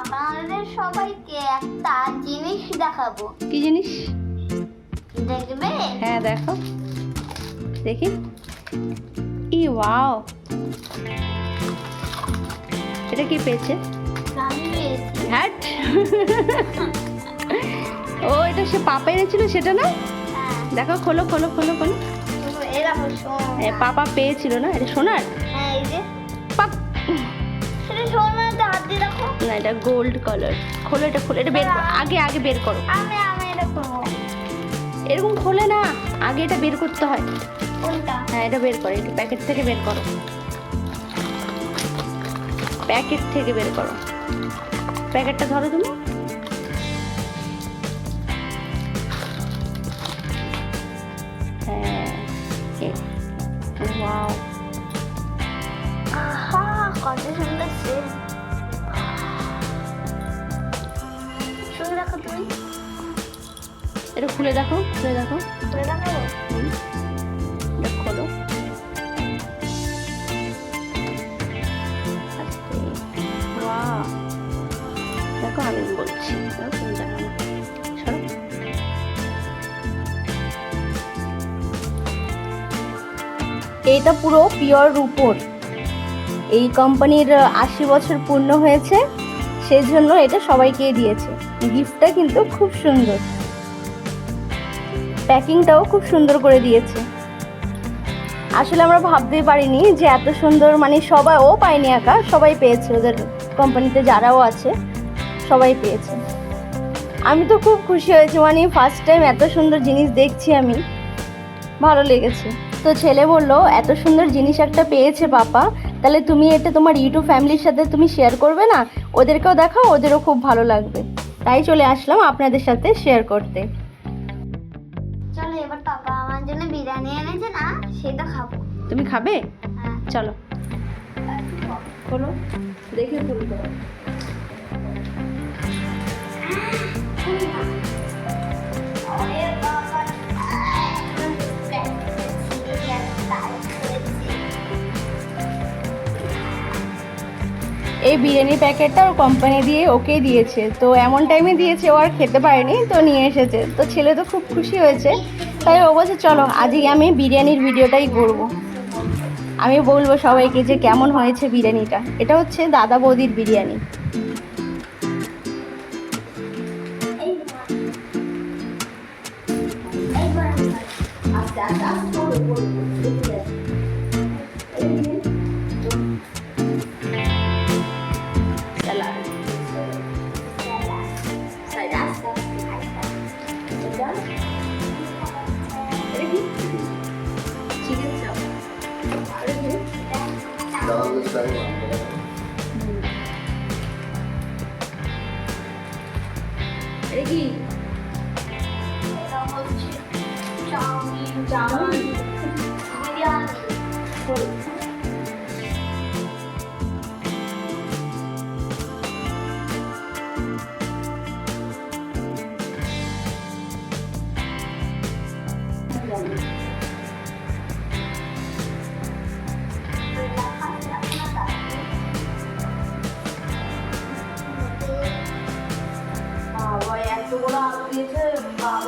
আপনাদের সবাইকে একটা জিনিস দেখাবো। কি জিনিস? দেখবে? হ্যাঁ দেখো। দেখি। ই ওয়াও। এটা কি পেয়েছে? হ্যাট। ও এটা সে পাপা এনেছিল সেটা না? হ্যাঁ। দেখো খোলো খোলো খোলো খোলো। পাপা পেয়েছিল না? এটা সোনার? হ্যাঁ এই যে। পাক সেটা শোন মানে তো হাত দিয়ে দেখো। না এটা গোল্ড কালার খোলো এটা খোলো এটা বের করো। আগে আগে বের করো। আমি আমি এটা করব। এরকম খোলে না আগে এটা বের করতে হয়। কোনটা? হ্যাঁ এটা বের করো এটা প্যাকেট থেকে বের করো। প্যাকেট থেকে বের করো। প্যাকেটটা ধরো তুমি। হ্যাঁ ওয়াও। আহা কত সুন্দর। এটা খুলে দেখো খুলে দেখো। খোলো আমি বলছি। এইটা পুরো পিওর রূপোর। এই কোম্পানির আশি বছর পূর্ণ হয়েছে সেই জন্য এটা সবাইকে দিয়েছে। গিফটটা কিন্তু খুব সুন্দর। প্যাকিংটাও খুব সুন্দর করে দিয়েছে। আসলে আমরা ভাবতেই পারিনি যে এত সুন্দর মানে সবাই ও পায়নি একা, সবাই পেয়েছে। ওদের কোম্পানিতে যারাও আছে, সবাই পেয়েছে। আমি তো খুব খুশি হয়েছি মানে ফার্স্ট টাইম এত সুন্দর জিনিস দেখছি আমি। ভালো লেগেছে। তো ছেলে বলল, এত সুন্দর জিনিস একটা পেয়েছে পাপা। তাহলে তুমি এটা তোমার ইউটিউব ফ্যামিলির সাথে তুমি শেয়ার করবে না? ওদেরকেও দেখাও, ওদেরও খুব ভালো লাগবে। তাই চলে আসলাম আপনাদের সাথে শেয়ার করতে। চলো এবার পাপা আমার জন্য বিরিয়ানি এনেছে না সেটা খাব। তুমি খাবে? হ্যাঁ। চলো। খোলো দেখে ফুল করো এই বিরিয়ানির প্যাকেটটা ওর কোম্পানি দিয়ে ওকে দিয়েছে। তো এমন টাইমে দিয়েছে, ও আর খেতে পারেনি, তো নিয়ে এসেছে। তো ছেলে তো খুব খুশি হয়েছে। তাই ও বলছে, চলো আজকে আমি বিরিয়ানির ভিডিওটাই করব। আমি বলব সবাইকে যে কেমন হয়েছে বিরিয়ানিটা। এটা হচ্ছে দাদা বৌদির বিরিয়ানি। চিকেন চাপ এটা কি চাউমিন চাউমিন বিরিয়ানি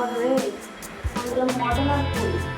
ஆறு அங்கே மொடலார் கோயில்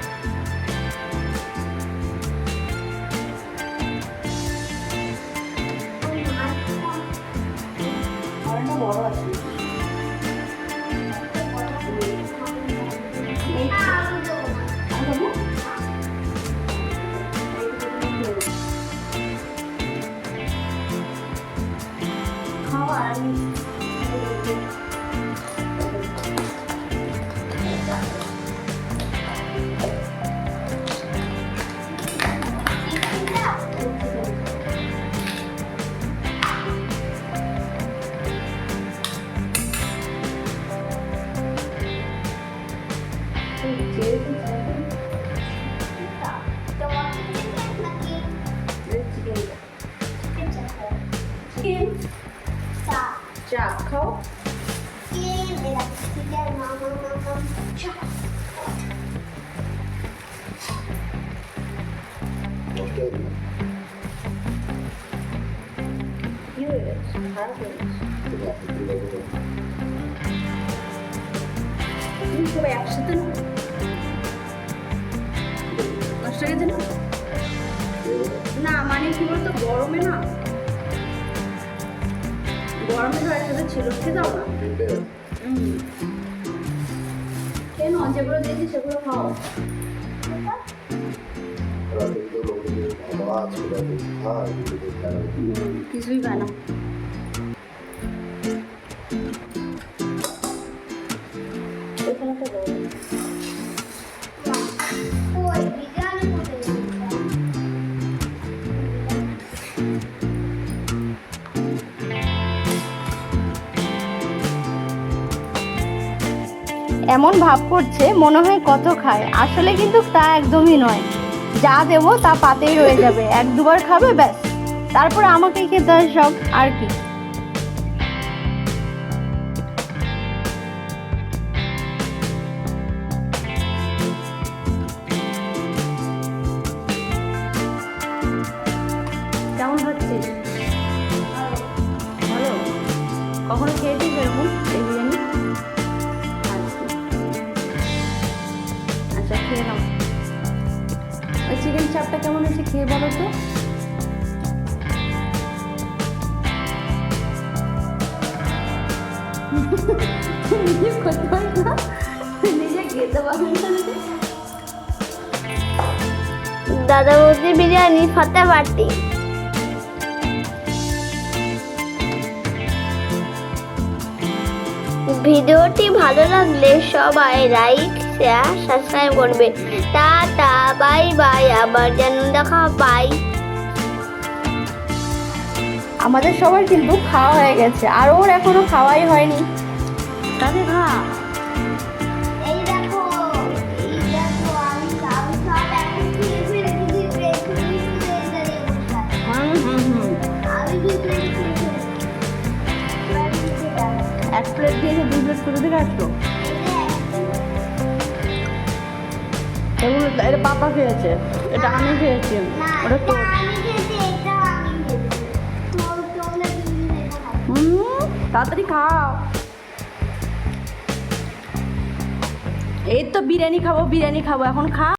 চা খাও না না মানে কি বলতো গরমে না গরমে তো সাথে ছিল খেয়ে দাও না। কেন? যেগুলো দিয়েছি সেগুলো খাও। কিছুই খায় এমন ভাব করছে, মনে হয় কত খায়। আসলে কিন্তু তা একদমই নয়। যা দেবো তা পাতেই রয়ে যাবে। এক দুবার খাবে, ব্যাস। তারপরে আমাকে খেতে হয় সব? আর কি? কেমন হচ্ছিস ভালো। কখনো খেয়েছিস এরকম? খেয়ে নাও। ওই চিকেন চাপটা কেমন হয়েছে খেয়ে বলো তো। নিজে করতে না। নিজে খেতে দাদা বৌদি বিরিয়ানি ফাটাফাটি ভিডিওটি ভালো লাগলে সবাই লাইক শেয়ার সাবস্ক্রাইব করবে। টাটা বাই বাই আবার যেন দেখা বাই আমাদের সবার কিন্তু খাওয়া হয়ে গেছে আর ওর এখনও খাওয়াই হয়নি। তাহলে খা। দেখো এই দেখো আমি সব সব এখন এটা পাপা খেয়েছে, এটা আমি খেয়েছি। ওটা হুম, তাড়াতাড়ি খাও। এই তো বিরিয়ানি খাব বিরিয়ানি খাব, এখন খা।